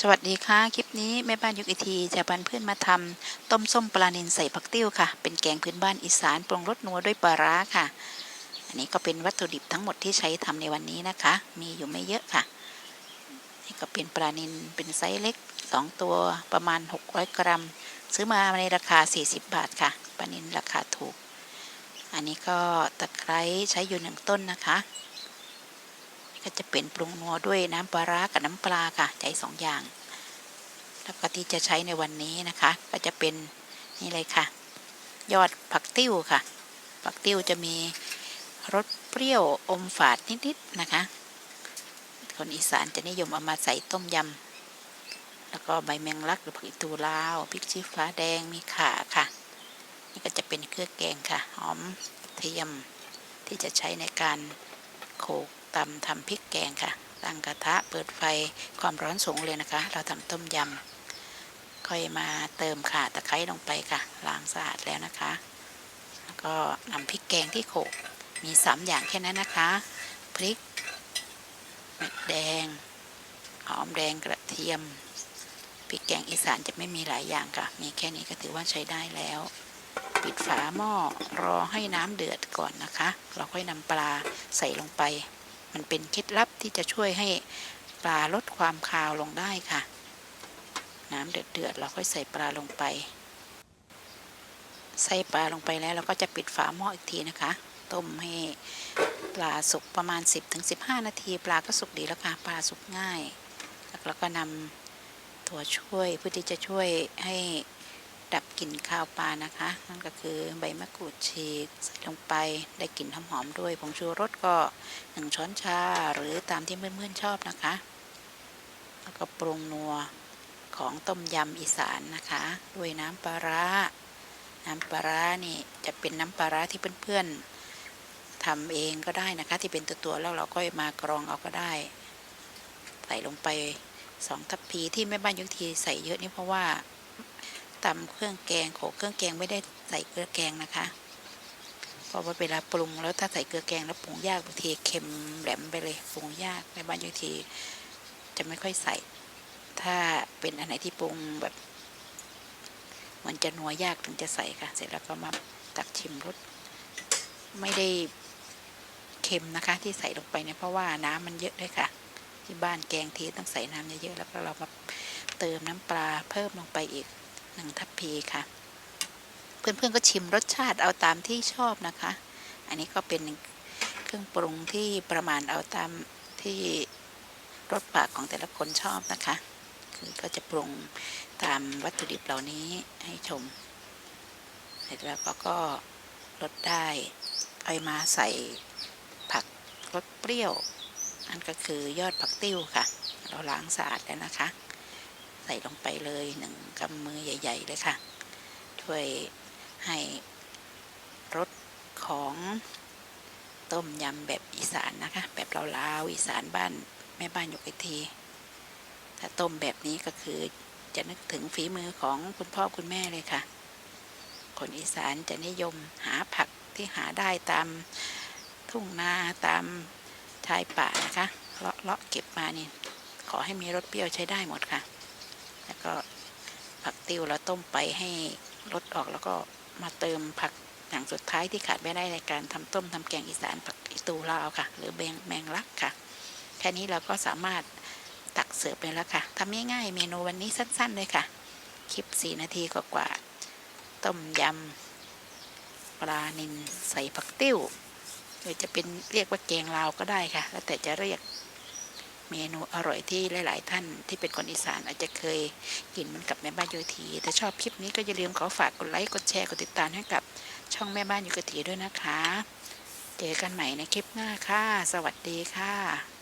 สวัสดีค่ะ คลิปนี้แม่บ้านยุกอีทีจะบันเพื่อนมาทำต้มส้มปลาเนิลใส่ผักติ้วค่ะ เป็นแกงพื้นบ้านอีสานปรุงรสนัวด้วยปลาร้าค่ะ อันนี้ก็เป็นวัตถุดิบทั้งหมดที่ใช้ทำในวันนี้นะคะ มีอยู่ไม่เยอะค่ะ นี่ก็เป็นปลาเนิลเป็นไซส์เล็ก 2 ตัวประมาณ 600 กรัม ซื้อมาในราคา 40 บาทค่ะปลาเนิลราคาถูก อันนี้ก็ตะไคร้ใช้อยู่หนึ่งต้นนะคะ ก็จะเป็นปรุงนัวด้วยน้ำปลาร้ากับน้ำปลาค่ะใช้สองอย่างแล้วก็ที่จะใช้ในวันนี้นะคะ ก็จะเป็นนี่เลยค่ะ ยอดผักติ้วค่ะ ผักติ้วจะมีรสเปรี้ยวอมฝาดนิดๆนะคะ คนอีสานจะนิยมเอามาใส่ต้มยำแล้วก็ใบแมงลักหรือผักอีตูลาวพริกชี้ฟ้าแดงมีข่าค่ะ นี่ก็จะเป็นเครื่องแกงค่ะหอมเทียมที่จะใช้ในการโขลก ตำทำพริกแกงค่ะ ตั้งกระทะเปิดไฟความร้อนสูงเลยนะคะ เราทำต้มยำค่อยมาเติมข่าตะไคร้ลงไปค่ะล้างสะอาดแล้วนะคะ แล้วก็นำพริกแกงที่โขกมีสามอย่างแค่นั้นนะคะ พริกเม็ดแดง หอมแดงกระเทียมพริกแกงอีสานจะไม่มีหลายอย่างค่ะ มีแค่นี้ก็ถือว่าใช้ได้แล้ว ปิดฝาหม้อรอให้น้ำเดือดก่อนนะคะ เราค่อยนำปลาใส่ลงไป มันเป็นเคล็ดลับที่จะช่วยให้ปลาลดความคาวลงได้ค่ะ น้ำเดือดเดือดๆเราค่อยใส่ปลาลงไป ใส่ปลาลงไปแล้วเราก็จะปิดฝาหม้ออีกทีนะคะ ต้มให้ปลาสุกประมาณ 10-15 นาที ปลาก็สุกดีแล้วค่ะ ปลาสุกง่าย แล้วก็นำตัวช่วยเพื่อที่จะช่วยให้ ดับกลิ่นคาวปลานะคะ นั่นก็คือใบมะกรูดฉีกใส่ลงไปได้กลิ่นหอมๆด้วยผงชูรสก็หนึ่งช้อนชาหรือตามที่เพื่อนๆชอบนะคะ แล้วก็ปรุงนัวของต้มยำอีสานนะคะ ด้วยน้ำปลาร้าน้ำปลาร้านี่จะเป็นน้ำปลาร้าที่เพื่อนๆทำเองก็ได้นะคะ ที่เป็นตัวๆแล้วเราก็มากรองเอาก็ได้ ใส่ลงไปสองทัพพีที่แม่บ้านยุทีใส่เยอะนี่เพราะว่า ตำเครื่องแกงโขลกเครื่องแกงไม่ได้ใส่เกลือแกงนะคะ เพราะว่าเวลาปรุงแล้วถ้าใส่เกลือแกงแล้วปรุงยากบางทีเค็มแหลมไปเลยปรุงยากแม่บ้านยุททีจะไม่ค่อยใส่ ถ้าเป็นอันไหนที่ปรุงแบบ มันจะนัวยากถึงจะใส่ค่ะ เสร็จแล้วก็มาตักชิมรสไม่ได้เค็มนะคะ ที่ใส่ลงไปเนี่ยเพราะว่าน้ำมันเยอะด้วยค่ะ ที่บ้านแกงเทต้องใส่น้ำเยอะๆแล้วก็เรามาเติมน้ำปลาเพิ่มลงไปอีก หนึ่งทัพพีค่ะ เพื่อนๆก็ชิมรสชาติเอาตามที่ชอบนะคะ อันนี้ก็เป็นเครื่องปรุงที่ประมาณเอาตามที่รสปากของแต่ละคนชอบนะคะ คือก็จะปรุงตามวัตถุดิบเหล่านี้ให้ชม เสร็จแล้วก็ก็ลดได้เอามาใส่ผักรสเปรี้ยวนั่นก็คือยอดผักติ้วค่ะ เราล้างสะอาดแล้วนะคะ ใส่ลงไปเลยหนึ่งกำมือใหญ่ ๆ เลยค่ะ ช่วยให้รสของต้มยำแบบอีสานนะคะ แบบลาวๆอีสานบ้านแม่บ้านยกไอที ถ้าต้มแบบนี้ก็คือจะนึกถึงฝีมือของคุณพ่อคุณแม่เลยค่ะ คนอีสานจะนิยมหาผักที่หาได้ตามทุ่งนาตามชายป่านะคะเลาะเลาะเก็บมานี่ ขอให้มีรสเปรี้ยวใช้ได้หมดค่ะ แล้วก็ผักติ้วเราต้มไปให้รสออกแล้วก็มาเติมผักอย่างสุดท้ายที่ขาดไม่ได้ในการทำต้มทำแกงอีสานผักอีตูลาวค่ะ หรือแมงแมงลักค่ะ แค่นี้เราก็สามารถตักเสิร์ฟไปแล้วค่ะทำง่ายๆเมนูวันนี้สั้นๆเลยค่ะ คลิปสี่นาทีกว่าๆต้มยำปลานิลใส่ผักติ้วหรือจะเป็นเรียกว่าแกงลาวก็ได้ค่ะ แล้วแต่จะเรียก เมนูอร่อยที่หลาย ๆ ท่านที่เป็นคนอีสานอาจจะเคยกินมันกับแม่บ้านโยทีถ้าชอบคลิปนี้ก็อย่าลืมขอฝากกดไลค์กดแชร์กดติดตามให้กับช่องแม่บ้านโยทีด้วยนะคะ เจอกันใหม่ในคลิปหน้าค่ะ สวัสดีค่ะ